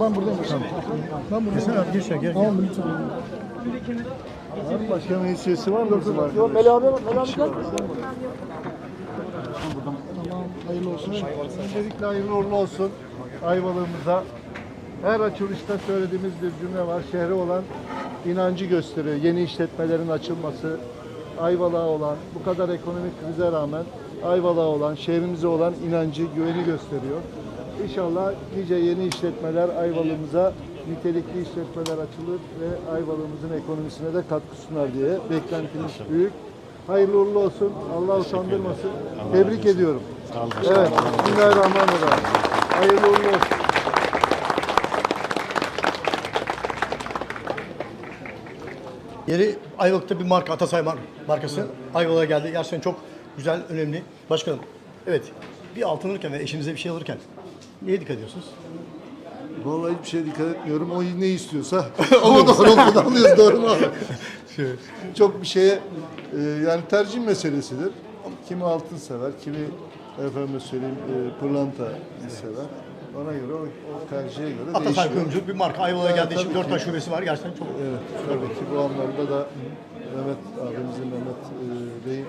Ben buradayım. Ben buradayım. Sen abi geç ya gel. Tamam lütfen. Başka bir hissiyesi var mı? Yok Melih abi, Melih abi gel. Tamam, hayırlı olsun. Öncelikle hayırlı uğurlu olsun Ayvalık'ımıza. Her açılışta söylediğimiz bir cümle var. Şehre olan inancı gösteriyor. Yeni işletmelerin açılması, Ayvalık'a olan, bu kadar ekonomik krize rağmen Ayvalık'a olan, şehrimize olan inancı, güveni gösteriyor. İnşallah nice yeni işletmeler Ayvalık'ımıza nitelikli işletmeler açılır ve Ayvalık'ımızın ekonomisine de katkı sunar diye beklentimiz büyük. Hayırlı uğurlu olsun. Allah utandırmasın. Tebrik ediyorum. Evet. Bismillahirrahmanirrahim. Hayırlı uğurlu olsun. Yeri Ayvalık'ta bir marka, Atasay mar- markası. Ayvalık'a geldi. Gerçekten çok güzel, önemli. Başkanım, evet bir altın alırken ve eşinize bir şey alırken neye dikkat ediyorsunuz? Vallahi hiçbir şeye dikkat etmiyorum. O ne istiyorsa o doğrultuda alıyoruz. Doğru mu? Çok bir şeye e, yani tercih meselesidir. Kimi altın sever, kimi efendim söyleyeyim e, pırlanta sever. Ona göre o, o tercihe göre Atasay değişiyor. kuyumculuk bir marka. Ayvalık'a Evet, geldiği için tabii dört ki. tane şubesi var. Gerçekten çok Evet, tabii ki bu anlamda da Mehmet abimizin, Mehmet e, Bey'in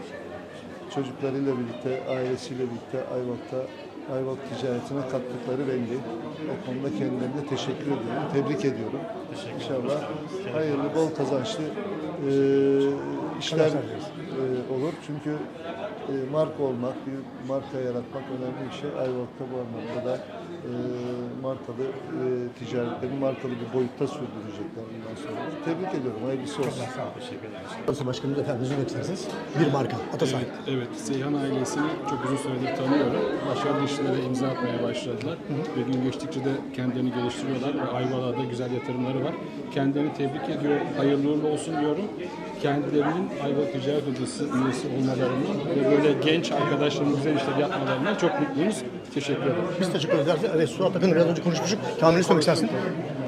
çocuklarıyla birlikte, ailesiyle birlikte Ayvalık'ta Ayvalık ticaretine kattıkları belli. O konuda kendilerine teşekkür ediyorum, tebrik ediyorum. İnşallah hayırlı, bol kazançlı e, işler e, olur. Çünkü e, marka olmak, bir marka yaratmak önemli bir şey. Ayvalık'ta bu anlamda da e, markalı e, ticaretlerini markalı bir boyutta sürdürecekler bundan sonra. Tebrik ediyorum. Hayırlısı olsun. Nasıl başkanımız efendim üzülmek isterseniz bir marka, Atasay. Evet, Seyhan ailesini çok uzun süredir tanıyorum. Başarılı işlere imza atmaya başladılar. Ve gün geçtikçe de kendilerini geliştiriyorlar ve da güzel yatırımları var. Kendilerini tebrik ediyorum, hayırlı uğurlu olsun diyorum. Kendilerinin Ayvalık Ticaret Odası üyesi olmalarından ve böyle genç arkadaşların güzel işler yapmalarından çok mutluyuz. Teşekkür ederim. Biz teşekkür ederiz. Evet, Suat Akın biraz önce konuşmuştuk. Kamil'i söylemek istersin.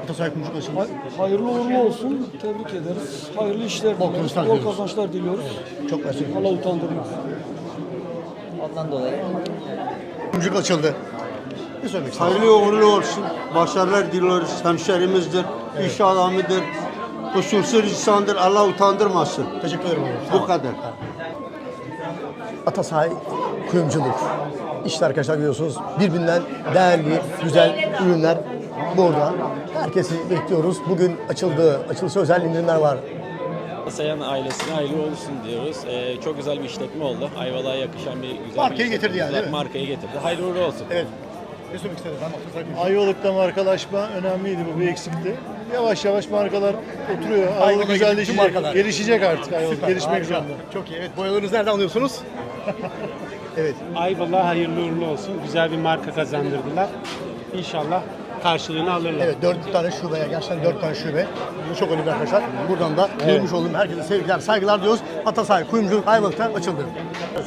Atasay kuyumculuk açıldı. Hayırlı uğurlu olsun. Tebrik ederiz. Hayırlı işler diliyoruz. Bol diliyoruz. kazançlar diliyoruz. Çok mersi. Allah utandırmaz. Ondan dolayı Kuyumculuk açıldı. Ne söylemek istersin? Hayırlı uğurlu olsun. Başarılar diliyoruz. Hemşerimizdir, iş adamıdır. Kusursuz insandır. Allah utandırmasın. Teşekkür ederim. Sağ ol. Bu kadar. Atasay kuyumculuk. İşte arkadaşlar görüyorsunuz birbirinden değerli, güzel ürünler burada. Herkesi bekliyoruz. Bugün açıldı, açılışa özel indirimler var. Sayan ailesine hayırlı olsun diyoruz. Ee, çok güzel bir işletme oldu. Ayvalık'a yakışan bir güzel Markayı bir işletme. getirdi yani, değil mi? Markayı getirdi. Hayırlı uğurlu olsun. Evet. Ne söylemek istedin? Ben. Ayvalık'ta markalaşma önemliydi bu bir eksikti. Yavaş yavaş markalar oturuyor. Ayvalık'a Ayvalık gidip güzelleşecek. markalar. Gelişecek artık Ayvalık. Süper, Gelişmek harika. zorunda. Çok iyi. Evet, boyalarınızı nereden alıyorsunuz? evet. Ayvalık'a hayırlı uğurlu olsun. Güzel bir marka kazandırdılar. İnşallah karşılığını alırlar. Evet, dört tane şube, gerçekten dört tane şube. Bu çok önemli arkadaşlar. Buradan da duymuş olduğum herkese sevgiler, saygılar diyoruz. Atasay Kuyumculuk Ayvalık'ta açıldı.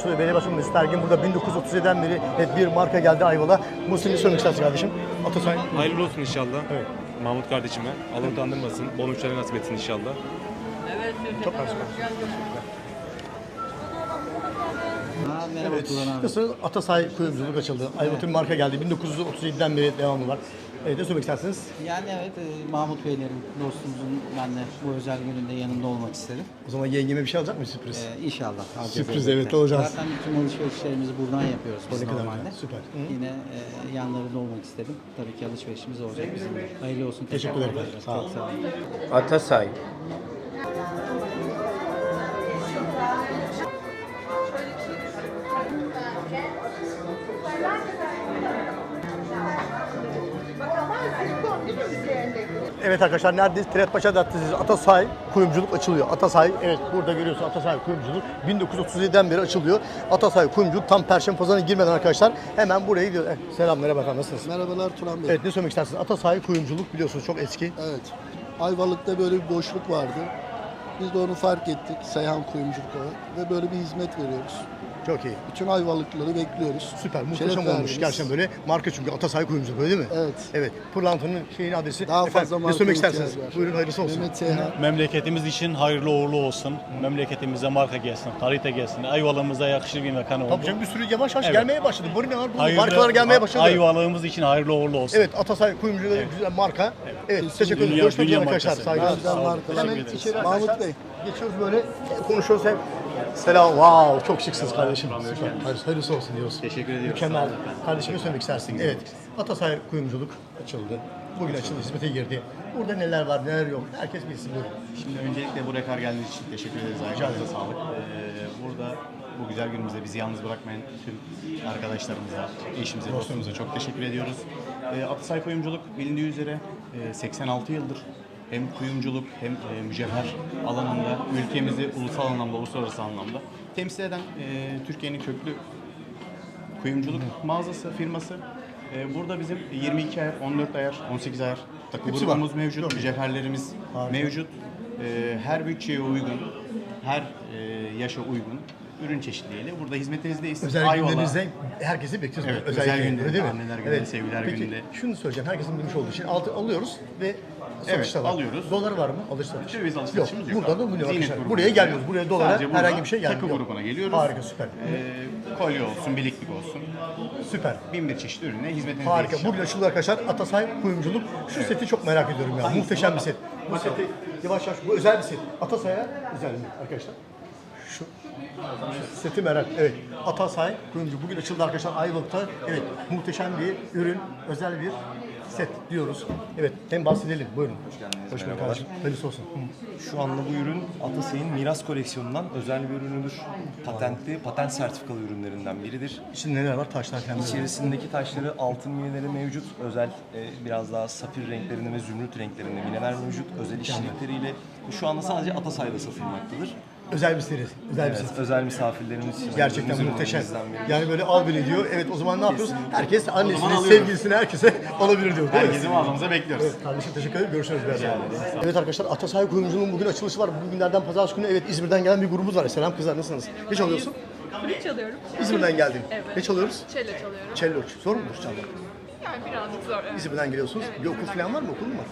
Şurada Belediye Başkanı Mesut Ergin burada 1937'den beri evet, bir marka geldi Ayvalık'a. Muhsin ne söylemek istersin kardeşim? Atasay. Hayırlı olsun inşallah. Evet. Mahmut kardeşime. Allah utandırmasın. Bol müşteri nasip etsin inşallah. Çok mersi. ha, merhaba Turan abi. Nasıl Atasay Kuyumculuk açıldı. Bir marka geldi. 1937'den beri devamı var. Evet, ne söylemek istersiniz? Yani evet e, Mahmut Beylerin dostumuzun ben de bu özel gününde yanında olmak istedim. O zaman yengeme bir şey alacak mı sürpriz? Ee, inşallah. alacağız Sürpriz, evet, olacağız. Zaten bütün alışverişlerimizi buradan yapıyoruz biz Ne kadar normalde. güzel, süper. Hı. Yine e, yanlarında olmak istedim. Tabii ki alışverişimiz olacak bizim de. Hayırlı olsun. Teşekkür ederim. Sağ ol. Çok sağ olun. Atasay. Evet arkadaşlar neredeyiz? Tretpaşa Caddesi Atasay Kuyumculuk açılıyor. Atasay evet burada görüyorsun Atasay Kuyumculuk 1937'den beri açılıyor. Atasay Kuyumculuk tam Perşembe Pazarı'na girmeden arkadaşlar hemen buraya gidiyor. Eh, selam merhaba efendim nasılsınız? Merhabalar Turan Bey. Evet ne söylemek istersiniz? Atasay Kuyumculuk biliyorsunuz çok eski. Evet. Ayvalık'ta böyle bir boşluk vardı. Biz de onu fark ettik Seyhan Kuyumculuk olarak ve böyle bir hizmet veriyoruz. Çok iyi. Bütün Ayvalıkları bekliyoruz. Süper, muhteşem Şeref olmuş. verdiniz. Gerçekten böyle marka çünkü Atasay kuyumcu böyle değil mi? Evet. Evet. Pırlanta'nın şeyin adresi. Daha Efendim, fazla ne söylemek istersiniz? var. Buyurun hayırlısı olsun. Mehmet Seyhan. Memleketimiz için hayırlı uğurlu olsun. Memleketimize marka gelsin, kalite gelsin. Ayvalığımıza yakışır bir mekan oldu. Tabii canım bir sürü yavaş yavaş Evet. gelmeye başladı. Bu ne var? Bu Hayırlı- markalar gelmeye başladı. Ayvalığımız için hayırlı uğurlu olsun. Evet Atasay kuyumcuları güzel marka. Evet, teşekkür ederim. Dünya- Görüşmek üzere dünya arkadaşlar. markası. Saygılar. Sağ olun, teşekkür ederiz. Mahmut. Bey. Geçiyoruz böyle konuşuyoruz hem. Selam. Wow, çok şıksınız kardeşim. Süper. Hayır, hayırlısı olsun diyoruz. Teşekkür ediyoruz. Mükemmel. Kardeşime söylemek istersin. Evet. Atasay kuyumculuk açıldı. Bugün açıldı, hizmete girdi. Burada neler var, neler yok. Herkes bilsin. Buyurun. Şimdi öncelikle buraya kadar geldiğiniz için teşekkür ederiz. Ayağınıza sağlık. Ee, burada bu güzel günümüzde bizi yalnız bırakmayan tüm arkadaşlarımıza, eşimize, dostumuza çok teşekkür ediyoruz. Ee, Atasay Kuyumculuk bilindiği üzere e, 86 yıldır hem kuyumculuk hem e, mücevher alanında ülkemizi ulusal anlamda, uluslararası anlamda temsil eden e, Türkiye'nin köklü kuyumculuk mağazası, firması. Ee, burada bizim 22 ayar, 14 ayar, 18 ayar takı Hepsi grubumuz var. mevcut, mücevherlerimiz mevcut. Ee, her bütçeye uygun, her e, yaşa uygun ürün çeşitliliğiyle burada hizmetinizdeyiz. Özel Ayvalık. günlerinizde herkesi bekliyoruz. Evet, özel günlerinde, günlerinde, değil mi? anneler gününde, sevgiler Peki, gününde. şunu söyleyeceğim. Herkesin bilmiş olduğu için altı alıyoruz ve satışta var. alıyoruz. Dolar var mı? Alış satış. Döviz alış yok. yok Burada da arkadaşlar? grubuna Buraya gelmiyoruz. Buraya dolara herhangi bir şey gelmiyor. takı grubuna geliyoruz. Harika süper. Ee, kolye olsun, bileklik olsun. Süper. Bin bir çeşit ürüne hizmetinizdeyiz. Harika. Bugün açıldı arkadaşlar. Atasay Kuyumculuk. Şu seti çok merak ediyorum ya. Muhteşem bir set. Bu seti yavaş yavaş. Bu özel bir set. Atasay'a özel mi arkadaşlar? Şu seti merak. Evet. Atasay Kuyumcu. Bugün açıldı arkadaşlar Ayvalık'ta. Evet. Muhteşem bir ürün. Özel bir set diyoruz. Evet. Hem bahsedelim. Buyurun. Hoş geldiniz. Hoş bulduk kardeşim. Hayırlısı olsun. Hı. Şu anda bu ürün Atasay'ın miras koleksiyonundan özel bir ürünüdür. Patentli, patent sertifikalı ürünlerinden biridir. İçinde neler var? Taşlar kendileri. İçerisindeki taşları altın mineleri mevcut. Özel e, biraz daha safir renklerinde ve zümrüt renklerinde mineler mevcut. Özel işçilikleriyle şu anda sadece Atasay'da satılmaktadır. Özel bir seri. Özel bir Evet, set. özel misafirlerimiz için. Gerçekten muhteşem. biri. Yani böyle al bile diyor. Evet o zaman ne yapıyoruz? Herkes annesine, sevgilisine, herkese alabilir diyor. Değil mi? Herkesi mağazamıza bekliyoruz. Evet kardeşim teşekkür ederim. Görüşürüz birazdan. Evet arkadaşlar Atasay Kuyumculuğu'nun bugün açılışı var. Bugünlerden pazartesi günü evet İzmir'den gelen bir grubumuz var. Selam kızlar nasılsınız? Ne çalıyorsun? Flüt çalıyorum. İzmir'den geldim. Evet. Ne çalıyoruz? Cello çalıyorum. Cello. Zor mudur çalmak? Yani birazcık zor. Evet, İzmir'den geliyorsunuz. Bir okul falan var mı? Okul mu var?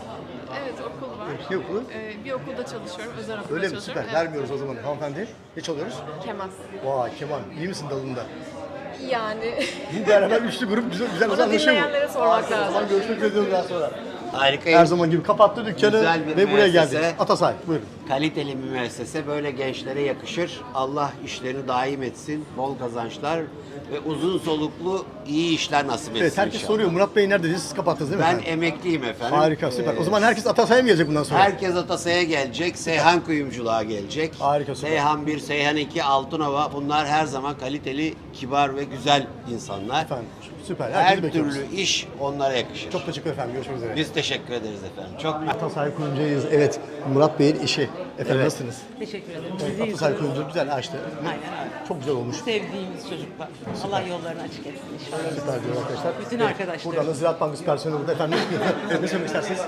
evet okul var. Ne okulu? Ee, bir okulda çalışıyorum. Özel okulda Öyle mi? çalışıyorum. Süper. Vermiyoruz o zaman hanımefendi. Ne çalıyoruz? Evet, keman. Vay keman. İyi misin dalında? Yani Bu beraber üçlü grup güzel güzel Onu anlaşıyor mu? dinleyenlere sormak Harika. O zaman lazım. görüşmek üzere biraz sonra. Harikayım. Her zaman gibi kapattı dükkanı Güzel bir ve buraya müessese. geldi. Atasay buyurun. Kaliteli bir müessese böyle gençlere yakışır. Allah işlerini daim etsin. Bol kazançlar ve uzun soluklu iyi işler nasip etsin Evet herkes inşallah. soruyor Murat Bey nerede diye siz kapattınız değil mi Ben efendim? emekliyim efendim. Harika süper. Ee, O zaman herkes Atasay'a mı gelecek bundan sonra? Herkes Atasay'a gelecek. Seyhan Kuyumculuğa gelecek. Harika, süper. Seyhan 1, Seyhan 2, Altınova bunlar her zaman kaliteli, kibar ve güzel insanlar. Efendim süper. Herkesi Her bekliyoruz. türlü iş onlara yakışır. Çok teşekkür ederim. Görüşmek üzere. Biz teşekkür ederiz efendim. Çok Atasay Kuyumcu'yuz. Evet Murat Bey'in işi. Efendim nasılsınız? Teşekkür ederim. Evet, Sizi Atasay izliyorum. Kuyumcu güzel açtı. Aynen. Çok güzel olmuş. Sevdiğimiz çocuklar. Allah yollarını açık etsin inşallah. Süper diyor arkadaşlar. Bütün Evet, arkadaşlar. Buradan da Ziraat Bankası personeli burada efendim. evet, ne söylemek istersiniz?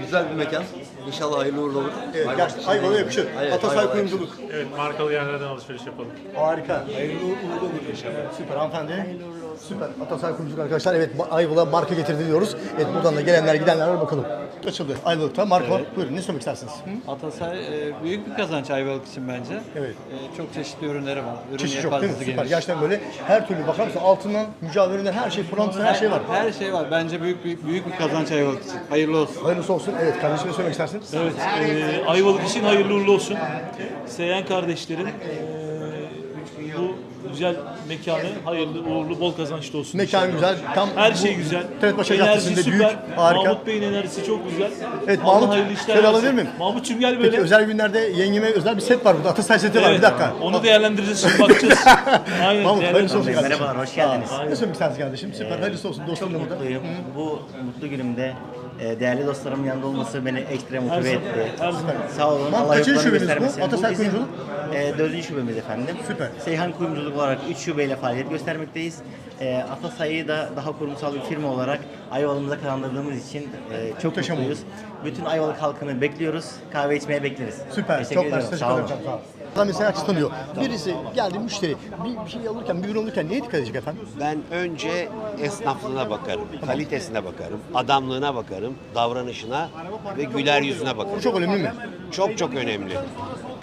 güzel bir mekan. İnşallah hayırlı uğurlu olur. Evet, gerçekten Ayvalık'a yakışır. Evet, Atasay Ayvalık'a Kuyumculuk. Evet, markalı yerlerden alışveriş yapalım. Harika. Hayırlı uğurlu olur inşallah. Süper hanımefendi. Süper. Atasay Kuyumculuk arkadaşlar. Evet Ayvalık'a marka getirdi diyoruz. Evet buradan da gelenler gidenler var bakalım. Açıldı. Ayvalık'ta marka var. Buyurun ne söylemek istersiniz? Hı? Atasay e, büyük bir kazanç Ayvalık için bence. Evet. E, çok çeşitli ürünleri var. Ürün Çeşit çok değil mi? Süper. geniş. Gerçekten böyle her türlü bakar mısın altından, mücadelinden her şey, pırlantası her şey var. Her şey var. Bence büyük büyük, büyük bir kazanç Ayvalık için. Hayırlı olsun. Hayırlısı olsun. Evet kardeşim ne söylemek istersin? Evet, e, Ayvalık için hayırlı uğurlu olsun. Seyhan kardeşlerim e, güzel mekanı hayırlı uğurlu bol kazançlı olsun. Mekan inşallah. güzel. Tam Her bu şey güzel. Tretpaşa Caddesi'nde süper. büyük, harika. Mahmut Bey'in enerjisi çok güzel. Evet, Allah Mahmut, hayırlı işler şöyle versin. alabilir miyim? Mahmut'cum gel böyle. Peki özel günlerde yengeme özel bir set var burada. Atasay seti var. Evet, Bir dakika. Onu değerlendireceğiz şimdi bakacağız. Aynen. Mahmut hayırlısı olsun kardeşim. Merhabalar, hoş geldiniz. Aa, Ne söylemek istersin kardeşim? Süper. Hayırlısı olsun. Dostum da burada. Mutluyum. Bu mutlu günümde değerli dostlarımın yanında olması beni ekstra motive etti. her zaman. Sağ olun. Mahmut, Allah kaçıncı yoklarını şubeniz bu? göstermesin. Atasay bizim, Kuyumculuk? E, dördüncü şubemiz efendim. Süper. Seyhan Kuyumculuk olarak 3 şubeyle faaliyet göstermekteyiz. E, Atasay'ı da daha kurumsal bir firma olarak Ayvalık'ımıza kazandırdığımız için e, çok mutluyuz. Bütün Ayvalık halkını bekliyoruz. Kahve içmeye bekleriz. Süper. Teşekkür çok ediyorum. mersi. Sağ Teşekkür olun. ederim. Sağ olun. Adam mesela açı tanıyor. Birisi geldi müşteri bir, bir şey alırken, bir ürün alırken neye dikkat edecek efendim? Ben önce esnaflığına bakarım, kalitesine bakarım, adamlığına bakarım, davranışına ve güler yüzüne bakarım. Bu çok önemli mi? Çok çok önemli.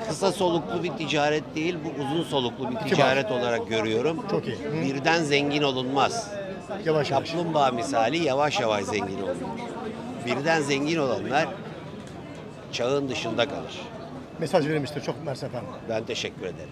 Kısa soluklu bir ticaret değil, bu uzun soluklu bir ticaret olarak görüyorum. Çok iyi. Hı. Birden zengin olunmaz. Yavaş yavaş. Kaplumbağa misali yavaş yavaş zengin olunur. Birden zengin olanlar çağın dışında kalır. Mesaj verilmiştir. Çok mersi efendim. Ben teşekkür ederim.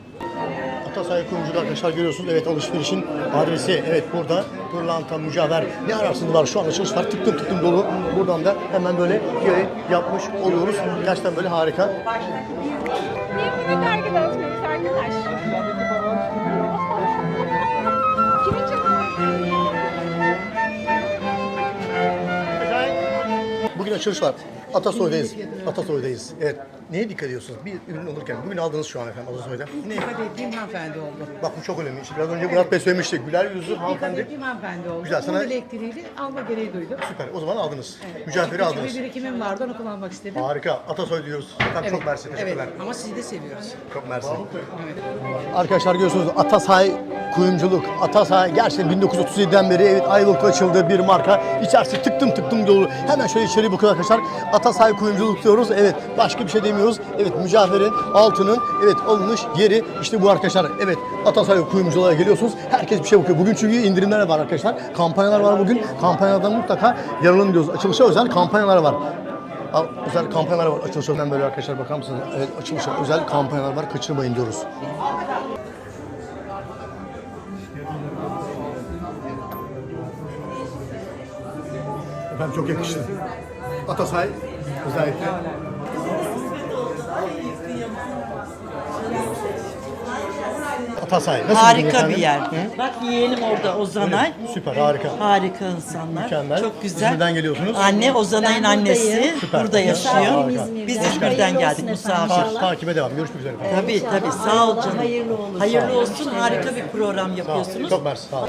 Atasay Kuyumculuk arkadaşlar görüyorsunuz. Evet alışverişin adresi. Evet burada pırlanta, mücevher ne ararsınız var. Şu an açılış var. Tıktım tıktım dolu. Buradan da hemen böyle yayın yapmış oluyoruz. Gerçekten böyle harika. Niye bunu terk etmiyoruz arkadaş? Kimin Bugün açılış var. Atasoy'dayız. Atasoy'dayız. Evet. Neye dikkat ediyorsunuz? Bir ürün alırken. Bugün aldınız şu an efendim Atasoy'da. Ne? Dikkat ettiğim hanımefendi oldu. Bak bu çok önemli. İşte biraz önce Murat Bey söylemişti. Güler yüzlü Dikkat hanımefendi. ettiğim hanımefendi oldu. Güzel, sana- Onun elektriğiyle alma gereği duydum. Süper. O zaman aldınız. Mücevheri Küçük aldınız. bir birikimim vardı onu kullanmak istedim. Harika. Atasoy diyoruz. Efendim çok mersi. Teşekkürler. Evet ama sizi de seviyoruz. Çok mersi. Arkadaşlar görüyorsunuz Atasay Kuyumculuk. Atasay gerçekten 1937'den beri evet Ayvalık'ta açıldığı bir marka. İçerisi tıktım tıktım dolu. Hemen şöyle içeri bakın arkadaşlar. Atasay Kuyumculuk diyoruz. Evet başka bir şey demiyoruz. Evet mücevherin, altının evet alınış yeri işte bu arkadaşlar. Evet Atasay Kuyumculuğa geliyorsunuz. Herkes bir şey bakıyor. Bugün çünkü indirimler var arkadaşlar. Kampanyalar var bugün. Kampanyalardan mutlaka yararlanın diyoruz. Açılışa özel kampanyalar var. Özel kampanyalar var açılışa özel böyle arkadaşlar bakar mısınız? Evet açılışa özel kampanyalar var kaçırmayın diyoruz. Efendim çok yakıştı. Atasay özellikle. Atasay. Nasıl Harika bir yer. Hı? Bak yeğenim orada Ozanay. Süper, harika. Harika insanlar. Mükemmel. Çok güzel. İzmir'den geliyorsunuz. Anne Ozanay'ın Ben buradayım. annesi Süper. burada yaşıyor. Harika. Biz İzmir'den geldik misafir. Ta- takibe devam. Görüşmek üzere efendim. Tabii tabii sağ ol canım. Hayırlı olsun. Hayırlı olsun. Harika bir program Sağ ol. yapıyorsunuz. Çok mersi. Sağ ol.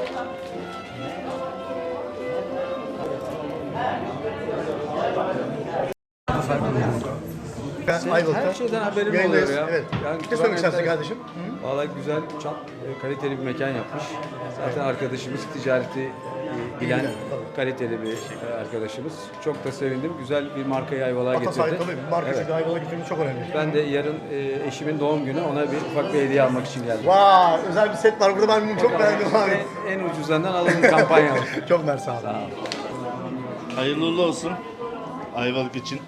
Ben Ayvalık'ta. Her şeyden haberim Yayındayız. oluyor ya. Evet. Yani ne söylemek istersin kardeşim? Valla güzel, çok e, kaliteli bir mekan yapmış. Zaten arkadaşımız ticareti e, bilen kaliteli bir e, arkadaşımız. Çok da sevindim. Güzel bir markayı Ayvalık'a getirdi. Atasay tabii marka Evet. Ayvalık'a getirmek çok önemli. Ben de yarın e, eşimin doğum günü ona bir ufak bir hediye almak için geldim. Vay özel bir set var burada ben bunu çok beğendim abi. En, en ucuzlarından alalım kampanyalı. çok mersi abi. Hayırlı uğurlu olsun Ayvalık için.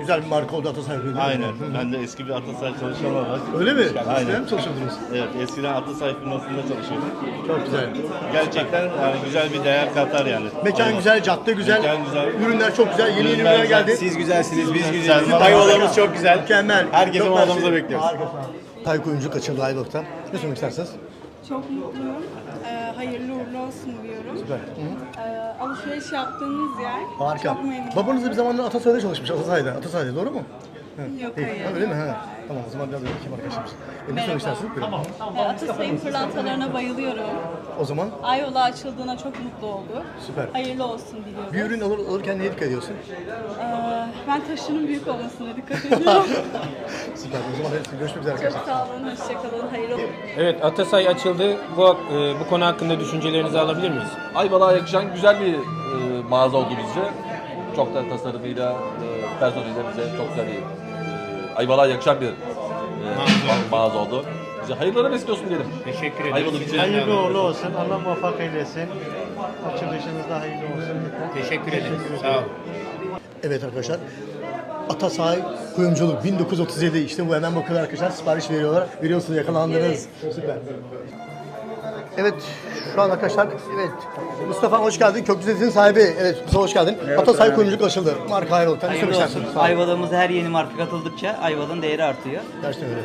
Güzel bir marka oldu Atasay. öyle? Aynen. Ben de eski bir Atasay çalışanı olarak. Öyle mi? Aynen. Eskiden mi çalışıyordunuz? Evet, eskiden Atasay firmasında çalışıyordum. Çok güzel. Gerçekten yani güzel bir değer katar yani. Mekan Aynen. güzel, cadde güzel, Mekan güzel. ürünler çok güzel, yeni yeni Ürünler ürünler güzel. geldi. Siz güzelsiniz, biz güzeliz. Servis Ayvalarımız çok güzel. Mükemmel. Herkesi Çok odamıza mersi. bekliyoruz. Harika. Tay Kuyumculuk açıldı Ayvalık'ta. Ne söylemek istersiniz? Çok mutluyum. Ee, hayırlı uğurlu olsun diyorum. Süper. Ee, alışveriş yaptığınız yer Harika. çok memnun. Babanız da bir zamanlar Atasay'da çalışmış, Atasay'da. Atasay'da doğru mu? Yok, hayır. Ha, öyle mi? Ha. Tamam o zaman biraz öyle kim arkadaşımız. E, ne söylemek istersiniz? Buyurun. Ee, Atasay'ın pırlantalarına bayılıyorum. O zaman Ayvalık'a açıldığına çok mutlu olduk. Süper. Hayırlı olsun diliyorum. bir ürün alır, alırken neye dikkat ediyorsun? Ee, ben taşının büyük olmasına dikkat ediyorum. Süper. O zaman hepsi görüşmek üzere çok arkadaşlar. sağ olun, hoşçakalın. Hayırlı Evet Atasay açıldı. Bu, e, bu konu hakkında düşüncelerinizi alabilir miyiz? Ayvalık'a yakışan güzel bir e, mağaza oldu bizce. Çok da tasarımıyla, e, personeliyle bize çok güzel bir e, Ayvalık'a yakışan bir e, mağaza oldu. Bize hayırlara vesile olsun diyelim. Teşekkür ederim. Ayvalık için. Hayırlı uğurlu olsun. Allah muvaffak eylesin. Açılışınızda hayırlı olsun. Teşekkür ederim. Sağ olun. Evet arkadaşlar. Atasay Kuyumculuk 1937 işte bu hemen bakıyorlar arkadaşlar sipariş veriyorlar. Veriyorsunuz yakalandınız. Süper. Evet şu an arkadaşlar evet Mustafa hoş geldin. Köklü sahibi. Evet Mustafa hoş geldin. Atasay Kuyumculuk açıldı. Marka Ayvalık'tan. Ne söylemek istersin? Sağ ol. Ayvalık'ımıza her yeni marka katıldıkça Ayvalık'ın değeri artıyor. Gerçekten öyle.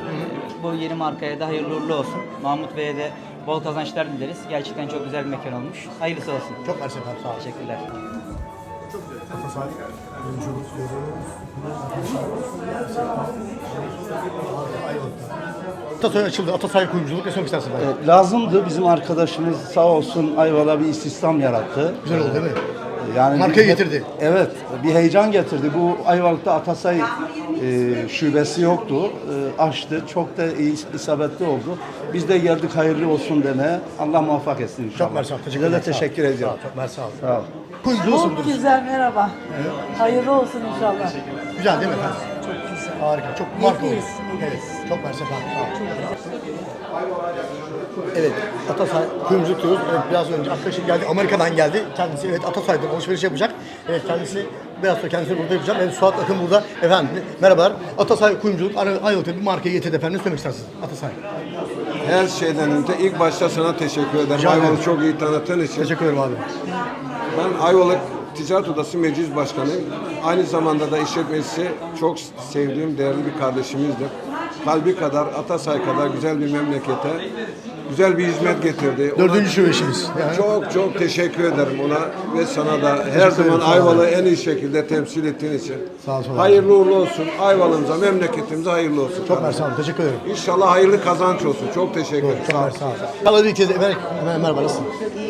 Bu yeni markaya da hayırlı uğurlu olsun. Mahmut Bey'e de bol kazançlar dileriz. Gerçekten çok güzel bir mekan olmuş. Hayırlısı olsun. Çok mersi efendim. Sağ olun. Teşekkürler. Atasay Kuyumculuk Atasay açıldı. Atasay Kuyumculuk. Ne söylemek istersin? Evet, lazımdı. Bizim arkadaşımız sağ olsun Ayvalık'a bir istihdam yarattı. Güzel oldu değil mi? Yani Markayı bir- getirdi. Evet, bir heyecan getirdi. Bu Ayvalık'ta Atasay e, şubesi yoktu. E, açtı. Çok da iyi, isabetli oldu. Biz de geldik hayırlı olsun demeye. Allah muvaffak etsin inşallah. Çok mersi. Teşekkür Size de teşekkür ediyorum. Sağ ol, Çok mersi. Sağ ol. Kuyumculuğu Çok güzel merhaba. Hayırlı olsun inşallah. Güzel değil mi efendim? Çok güzel. Harika. Çok marka oldu. Evet. Çok olun. Evet, Atasay kuyumculuk diyoruz. Evet, biraz önce arkadaşım geldi, Amerika'dan geldi. Kendisi evet Atasay'dan alışveriş yapacak. Evet, kendisi biraz sonra kendisini burada yapacağım. Evet, Suat Akın burada. Efendim, merhabalar. Atasay kuyumculuk, Ayvalık'ta bir markayı getirdi efendim. Ne söylemek istersiniz? Atasay. Her şeyden önce ilk başta sana teşekkür ederim. Ayvalık'ı çok iyi tanıttığın için. Teşekkür ederim abi. Ben Ayvalık Ticaret Odası Meclis Başkanıyım. Aynı zamanda da işletmecisi çok sevdiğim değerli bir kardeşimizdir. Kalbi kadar, Atasay kadar güzel bir memlekete güzel bir hizmet getirdi. Ona Dördüncü şube işimiz. Yani. Çok çok teşekkür ederim ona ve sana da her zaman. Ayvalık'ı en iyi şekilde temsil ettiğin için. Sağ ol, sağ ol. Hayırlı uğurlu olsun. Ayvalık'ımıza, memleketimize hayırlı olsun. Çok mersi abi. Teşekkür ederim. İnşallah hayırlı kazanç olsun. Çok teşekkür ederim. Çok mersi abi. Merhaba merhaba nasılsın? Teşekkür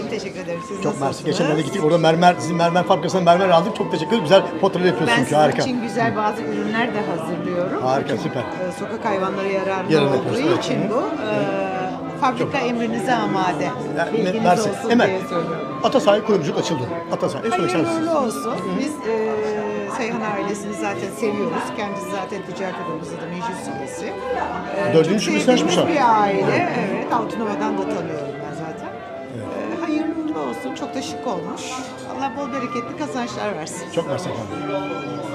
ederim. Siz Çok mersi. nasılsınız? Geçenlerde gittik orada mermer, sizin mermer fabrikasından mermer aldık. Çok teşekkür ederim. Güzel portreler Ben yapıyorsun sizin harika. için güzel bazı ürünler de hazırlıyorum. Harika, süper. Ee, Sokak hayvanları yararına Yararına olduğu yapıyorsun, evet. için bu. Ee, fabrika emrinize amade. Yani Bilginiz Mersi. olsun Hemen. diye söylüyorum. Atasay kuyumculuk açıldı. Atasay. Ne söylemek Hayırlı istersiniz? uğurlu olsun. Biz e, Seyhan ailesini zaten seviyoruz. Kendisi zaten ticaret odamızda da meclis üyesi. E, Dördüncü çok şubesini sevdiğimiz bir aile. Evet. Altınova'dan da tanıyorum olsun. Çok da şık olmuş. Allah bol bereketli kazançlar versin. Çok mersi efendim.